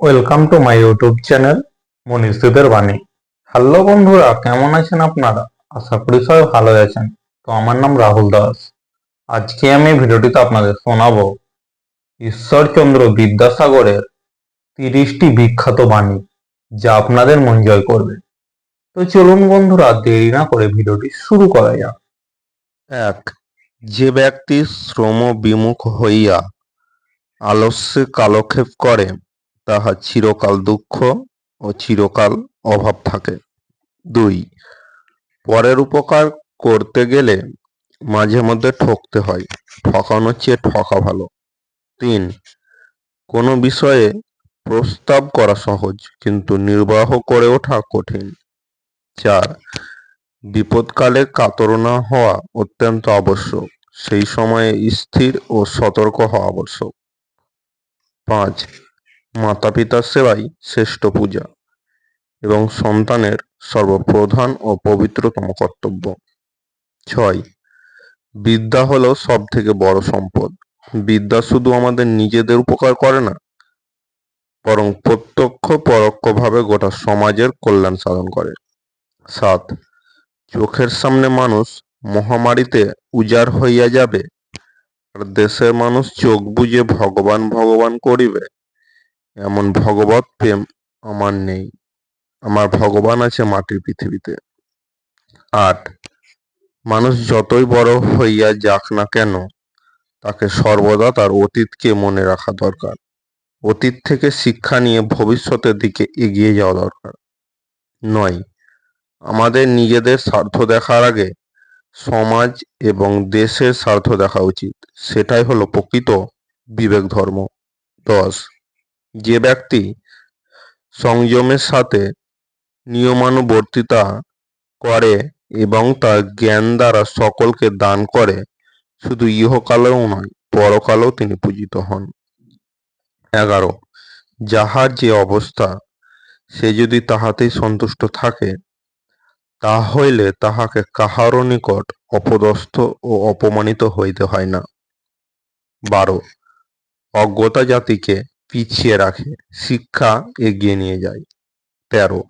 Welcome to my YouTube channel মনীষদের বাণী hello বন্ধুরা, কেমন আছেন আপনারা? আশা করি সবাই ভালো আছেন। তো আমার নাম রাহুল দাস। আজকে আমি ভিডিওটিতে আপনাদের শোনাবো ঈশ্বরচন্দ্র বিদ্যাসাগরের তিরিশটি বিখ্যাত বাণী, যা আপনাদের মন জয় করবে। তো চলুন বন্ধুরা, দেরি না করে ভিডিওটি শুরু করা যাক। এক, যে ব্যক্তি শ্রম বিমুখ হইয়া আলস্যে কালক্ষেপ করে তাহা চিরকাল দুঃখ ও চিরকাল অভাব থাকে। দুই, পরের উপকার করতে গেলে মাঝে মধ্যে ঠকতে হয়। ঠকানোর চেয়ে ঠকা ভালো। তিন, কোনো বিষয়ে প্রস্তাব করা সহজ, কিন্তু নির্বাহ করে ওঠা কঠিন। চার, বিপদকালে কাতর না হওয়া অত্যন্ত আবশ্যক। সেই সময়ে স্থির ও সতর্ক হওয়া আবশ্যক। পাঁচ মাতা পিতার সেবাই শ্রেষ্ঠ পূজা এবং সন্তানের সর্বপ্রধান ও পবিত্রতম কর্তব্য। ছয়, বিদ্যা হলো সব থেকে বড় সম্পদ। বিদ্যা শুধু আমাদের নিজেদের উপকার করে না, বরং প্রত্যক্ষ পরোক্ষভাবে গোটা সমাজের কল্যাণ সাধন করে। সাত, চোখের সামনে মানুষ মহামারীতে উজাড় হইয়া যাবে আর দেশের মানুষ চোখ বুজে ভগবান ভগবান করিবে। এমন ভগবত প্রেম আমার নেই। আমার ভগবান আছে মাটির পৃথিবীতে। আট, মানুষ যতই বড় হইয়া যাক না কেন, তাকে সর্বদা তার অতীতকে মনে রাখা দরকার। অতীত থেকে শিক্ষা নিয়ে ভবিষ্যতের দিকে এগিয়ে যাওয়া দরকার। নয়, আমাদের নিজেদের স্বার্থ দেখার আগে সমাজ এবং দেশের স্বার্থ দেখা উচিত। সেটাই হলো প্রকৃত বিবেক ধর্ম। দশ যে ব্যক্তি সংযমের সাথে নিয়মানুবর্তিতা করে এবং তার জ্ঞান দ্বারা সকলকে দান করে, শুধু ইহকালেও নয়, পরকালেও তিনি পূজিত হন। এগারো। যাহার যে অবস্থা, সে যদি তাহাতেই সন্তুষ্ট থাকে, তা হইলে তাহাকে কাহারও নিকট অপদস্থ ও অপমানিত হইতে হয় না। বারো। অজ্ঞতা জাতিকে পিছিয়ে রাখে, শিক্ষা এগিয়ে নিয়ে যায়। তেরো,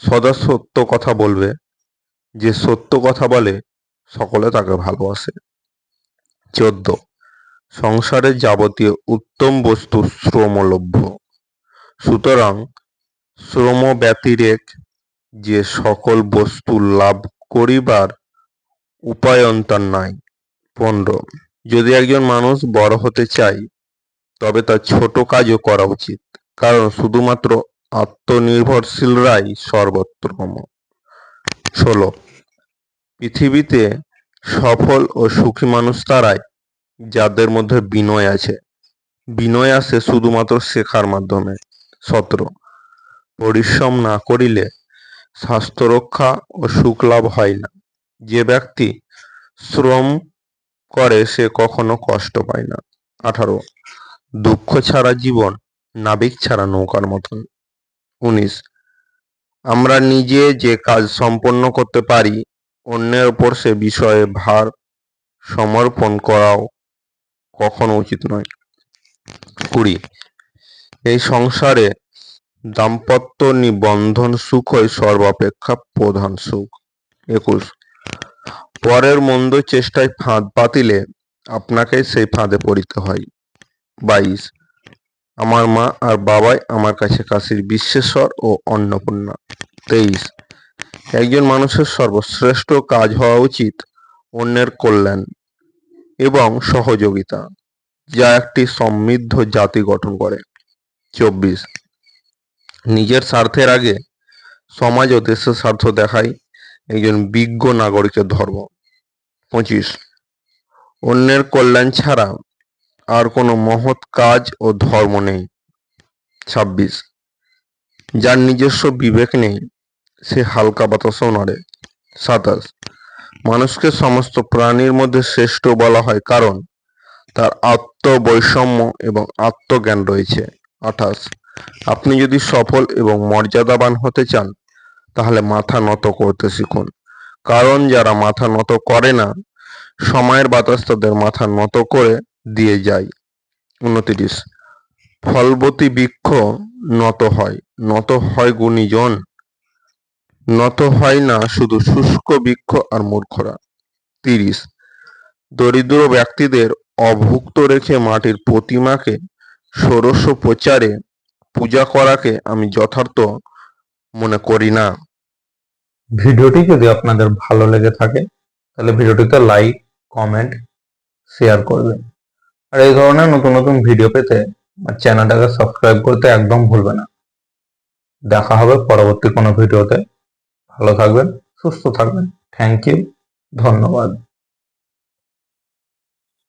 সদা সত্য কথা বলবে। যে সত্য কথা বলে, সকলে তাকে ভালোবাসে। চোদ্দ সংসারের যাবতীয় উত্তম বস্তু শ্রমলভ্য। সুতরাং শ্রম ব্যতিরেক যে সকল বস্তু লাভ করিবার উপায়ন্তর নাই। পনেরো, যদি একজন মানুষ বড় হতে চায় তবে তার ছোট কাজও করা উচিত, কারণ শুধুমাত্র আত্মনির্ভরশীলরাই সর্বোত্তম ষোলো, পৃথিবীতে সফল ও সুখী মানুষ তারাই যাদের মধ্যে বিনয় আছে। বিনয় আসে শুধুমাত্র শেখার মাধ্যমে। সতেরো, পরিশ্রম না করিলে স্বাস্থ্য রক্ষা ও সুখ লাভ হয় না। যে ব্যক্তি শ্রম করে সে কখনো কষ্ট পায় না। আঠারো দুঃখ ছাড়া জীবন, নাবিক ছাড়া নৌকার মতন। উনিশ, আমরা নিজে যে কাজ সম্পন্ন করতে পারি, অন্যের ওপর সে বিষয়ে ভার সমর্পণ করাও কখনো উচিত নয়। কুড়ি, এই সংসারে দাম্পত্য নিবন্ধন সুখই সর্বাপেক্ষা প্রধান সুখ। একুশ, পরের মন্দ চেষ্টায় ফাঁদ পাতিলে আপনাকে সেই ফাঁদে পড়িতে হয়। বাইশ। আমার মা আর বাবাই আমার কাছে কাশির বিশ্বেশ্বর ও অন্নপূর্ণা। তেইশ। একজন মানুষের সর্বশ্রেষ্ঠ কাজ হওয়া উচিত অন্যের কল্যাণ এবং সহযোগিতা, যা একটি সমৃদ্ধ জাতি গঠন করে। চব্বিশ। নিজের স্বার্থের আগে সমাজ ও দেশের স্বার্থ দেখাই একজন বিজ্ঞ নাগরিকের ধর্ম। পঁচিশ। অন্যের কল্যাণ ছাড়া আর কোনো মহৎ কাজ ও ধর্ম নেই। ছাব্বিশ। যার নিজস্ব বিবেক নেই, সে হালকা বাতাসও নড়ে। সাতাশ। মানুষকে সমস্ত প্রাণীর মধ্যে শ্রেষ্ঠ বলা হয় কারণ তার আত্মবৈষম্য এবং আত্মজ্ঞান রয়েছে। আঠাশ। আপনি যদি সফল এবং মর্যাদাবান হতে চান, তাহলে মাথা নত করতে শিখুন। কারণ যারা মাথা নত করে না, সময়ের বাতাস তাদের মাথা নত করে দিয়ে যায়। উনতিরিশ। ফলবতী বৃক্ষ নত হয়। নত হয় গুণীজন। নত হয় না শুধু শুষ্ক বৃক্ষ আর মূর্খরা। তিরিশ। দরিদ্র ব্যক্তিদের অভুক্ত রেখে মাটির প্রতিমাকে ষোড়শ প্রচারে পূজা করাকে আমি যথার্থ মনে করি না। ভিডিওটি যদি আপনাদের ভালো লেগে থাকে, তাহলে ভিডিওটিতে লাইক, কমেন্ট, শেয়ার করবেন। আর এই ধরনের নতুন নতুন ভিডিও পেতে চ্যানেলটাকে সাবস্ক্রাইব করতে একদম ভুলবে না। দেখা হবে পরবর্তী কোনো ভিডিওতে ভালো থাকবেন, সুস্থ থাকবেন। থ্যাংক ইউ ধন্যবাদ।